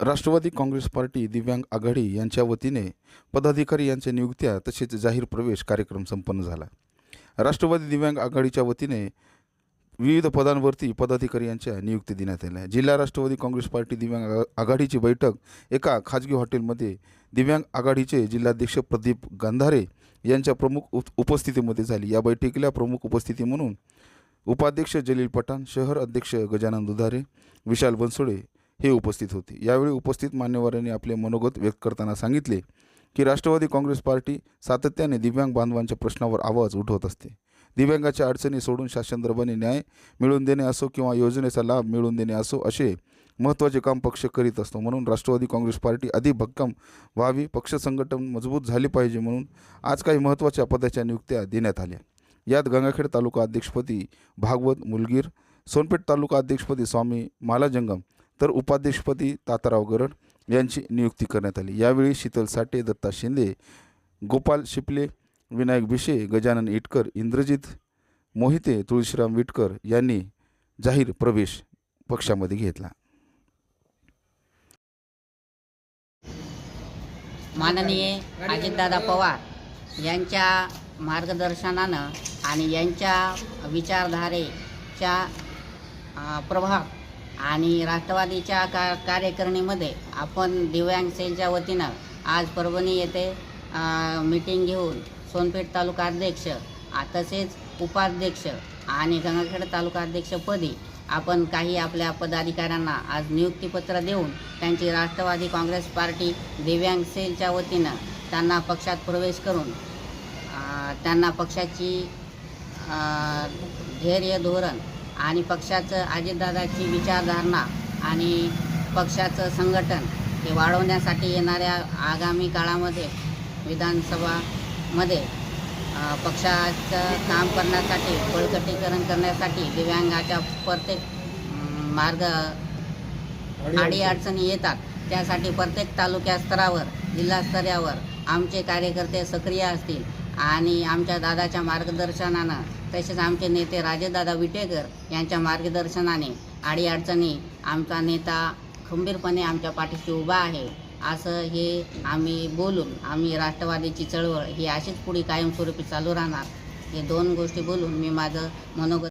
Rashtrawadi Congress party दिव्यांग आघाडी यांच्या वतीने पदाधिकारी यांच्या नियुक्त्या तसेच जाहीर प्रवेश कार्यक्रम संपन्न झाला. राष्ट्रवादी दिव्यांग आघाडीच्या वतीने विविध पदांवरती पदाधिकारी यांच्या नियुक्ती देण्यात आल्या. जिल्हा राष्ट्रवादी काँग्रेस पार्टी दिव्यांग आघाडीची बैठक एका खाजगी हॉटेलमध्ये दिव्यांग आघाडीचे जिल्हाध्यक्ष प्रदीप गांधारे यांच्या प्रमुख उप उपस्थितीमध्ये झाली. या बैठकीला प्रमुख उपस्थिती म्हणून उपाध्यक्ष जलील पठाण शहर अध्यक्ष गजानन दुधारे विशाल बनसोडे हे उपस्थित होते. यावेळी उपस्थित मान्यवरांनी आपले मनोगत व्यक्त करताना सांगितले की राष्ट्रवादी काँग्रेस पार्टी सातत्याने दिव्यांग बांधवांच्या प्रश्नावर आवाज उठवत असते. दिव्यांगाच्या अडचणी सोडून शासन न्याय मिळवून देणे असो किंवा योजनेचा लाभ मिळवून देणे असो असे महत्त्वाचे काम पक्ष करीत असतो. म्हणून राष्ट्रवादी काँग्रेस पार्टी अधिक भक्कम व्हावी पक्ष संघटन मजबूत झाले पाहिजे म्हणून आज काही महत्त्वाच्या पदाच्या नियुक्त्या देण्यात आल्या. यात गंगाखेड तालुका अध्यक्षपदी भागवत मुलगीर सोनपेठ तालुका अध्यक्षपदी स्वामी मालाजंगम तर उपाध्यक्षपदी ताताराव गरड यांची नियुक्ती करण्यात आली. यावेळी शीतल साठे दत्ता शिंदे गोपाल शिपले विनायक भिशे गजानन इटकर इंद्रजित मोहिते तुळशीराम विटकर यांनी जाहीर प्रवेश पक्षामध्ये घेतला. माननीय अजितदादा पवार यांच्या मार्गदर्शनानं आणि यांच्या विचारधारेच्या प्रभाव आणि राष्ट्रवादीच्या का कार्यकारिणीमध्ये आपण दिव्यांग सेलच्या वतीनं आज परभणी येथे मीटिंग घेऊन सोनपेठ तालुका अध्यक्ष तसेच उपाध्यक्ष आणि गंगाखेड तालुका अध्यक्षपदी आपण काही आपल्या पदाधिकाऱ्यांना आज नियुक्तीपत्र देऊन त्यांची राष्ट्रवादी काँग्रेस पार्टी दिव्यांग सेलच्या वतीनं त्यांना पक्षात प्रवेश करून त्यांना पक्षाची धैर्य धोरण आणि पक्षाचं अजितदादाची विचारधारणा आणि पक्षाचं संघटन हे वाढवण्यासाठी येणाऱ्या आगामी काळामध्ये विधानसभामध्ये पक्षाचं काम करण्यासाठी बळकटीकरण करण्यासाठी दिव्यांगाच्या प्रत्येक मार्ग अडी अडचणी येतात. त्यासाठी प्रत्येक तालुक्या स्तरावर जिल्हास्तरावर आमचे कार्यकर्ते सक्रिय असतील. आणि आमच्या दादाच्या मार्गदर्शनानं तसेच आमचे नेते राजेदादा विटेकर यांच्या मार्गदर्शनाने अडीअडचणी आमचा नेता खंबीरपणे आमच्या पाठीशी उभा आहे. असं हे आम्ही बोलून आम्ही राष्ट्रवादीची चळवळ ही अशीच पुढे कायमस्वरूपी चालू राहणार. हे दोन गोष्टी बोलून मी माझं मनोगत